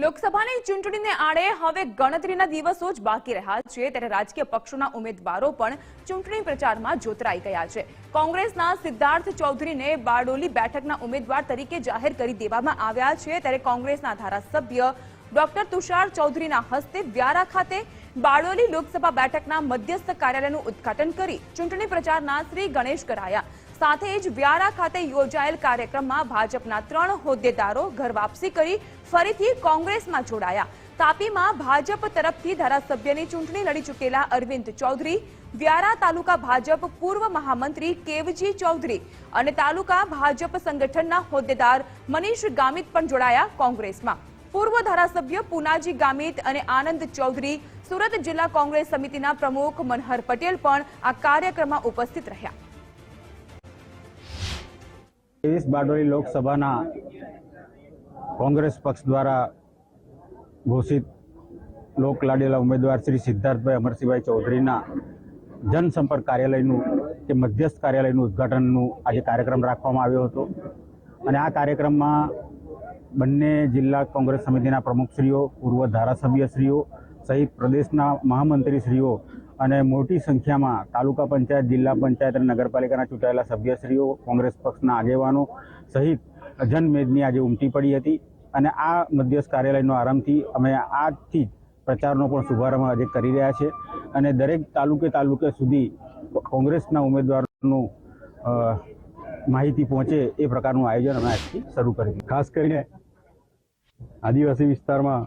લોકસભાની ચૂંટણીને આડે હવે ગણતરીના દિવસો જ બાકી રહ્યા છે. ત્યારે રાજકીય પક્ષોના ઉમેદવારો પણ ચૂંટણી પ્રચારમાં જોતરાઈ ગયા છે. કોંગ્રેસના સિદ્ધાર્થ ચૌધરીને બારડોલી બેઠકના ઉમેદવાર તરીકે જાહેર કરી દેવામાં આવ્યા છે. ત્યારે કોંગ્રેસના ધારાસભ્ય ડોક્ટર તુષાર ચૌધરીના હસ્તે વ્યારા ખાતે બારડોલી લોકસભા બેઠકના મધ્યસ્થ કાર્યાલયનું ઉદ્ઘાટન કરી ચૂંટણી પ્રચારના શ્રી ગણેશ કરાયા. સાથે જ વ્યારા ખાતે યોજાયેલ કાર્યક્રમમાં ભાજપના ત્રણ હોદ્દેદારો ઘર વાપસી કરી ફરીથી કોંગ્રેસમાં જોડાયા. તાપીમાં ભાજપ તરફથી ધારાસભ્યની ચૂંટણી લડી ચૂકેલા અરવિંદ ચૌધરી, વ્યારા તાલુકા ભાજપ પૂર્વ મહામંત્રી કેવજી ચૌધરી અને તાલુકા ભાજપ સંગઠનના હોદ્દેદાર મનીષ ગામિત પણ જોડાયા કોંગ્રેસમાં. પૂર્વ ધારાસભ્ય પુનાજી ગામિત અને આનંદ ચૌધરી, સુરત જિલ્લા કોંગ્રેસ સમિતિના પ્રમુખ મનહર પટેલ પણ આ કાર્યક્રમમાં ઉપસ્થિત રહ્યા. ત્રેવીસ બારડોલી લોકસભાના કોંગ્રેસ પક્ષ દ્વારા ઘોષિત લોક લાડેલા ઉમેદવાર શ્રી સિદ્ધાર્થભાઈ અમરસિંહભાઈ ચૌધરીના જનસંપર્ક કાર્યાલયનું કે મધ્યસ્થ કાર્યાલયનું ઉદ્ઘાટનનું આજે કાર્યક્રમ રાખવામાં આવ્યો હતો. અને આ કાર્યક્રમમાં બંને જિલ્લા કોંગ્રેસ સમિતિના પ્રમુખશ્રીઓ, પૂર્વ ધારાસભ્યશ્રીઓ સહિત પ્રદેશના મહામંત્રીશ્રીઓ અને મોટી સંખ્યામાં તાલુકા પંચાયત, જિલ્લા પંચાયત અને નગરપાલિકાના ચૂંટાયેલા સભ્યશ્રીઓ, કોંગ્રેસ પક્ષના આગેવાનો સહિત જનમેદની આજે ઉમટી પડી હતી. અને આ મધ્યસ્થ કાર્યાલયનો આરંભથી અમે આજથી જ પ્રચારનો પણ શુભારંભ આજે કરી રહ્યા છે. અને દરેક તાલુકે તાલુકે સુધી કોંગ્રેસના ઉમેદવારોનું માહિતી પહોંચે એ પ્રકારનું આયોજન અમે આજથી શરૂ કરી દીધું. ખાસ કરીને આદિવાસી વિસ્તારમાં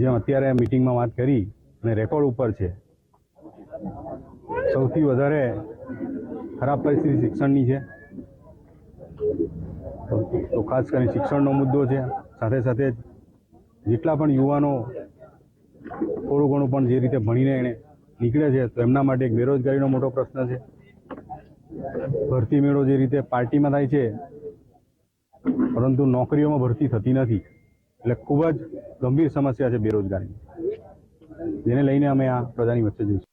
જેમ અત્યારે મિટિંગમાં વાત કરી અને રેકોર્ડ ઉપર છે. સૌથી વધારે ખરાબ પરિસ્થિતિ શિક્ષણની છે. તો ખાસ કરીને શિક્ષણનો મુદ્દો છે. સાથે સાથે જેટલા પણ યુવાનો થોડું ઘણું પણ જે રીતે ભણીને એને નીકળે છે, તો એમના માટે એક બેરોજગારીનો મોટો પ્રશ્ન છે. ભરતી મેળો જે રીતે પાર્ટીમાં થાય છે, પરંતુ નોકરીઓમાં ભરતી થતી નથી. એટલે ખૂબ જ ગંભીર સમસ્યા છે બેરોજગારી જેને લઈને અમે આ પ્રજાની વચ્ચે જઈશું.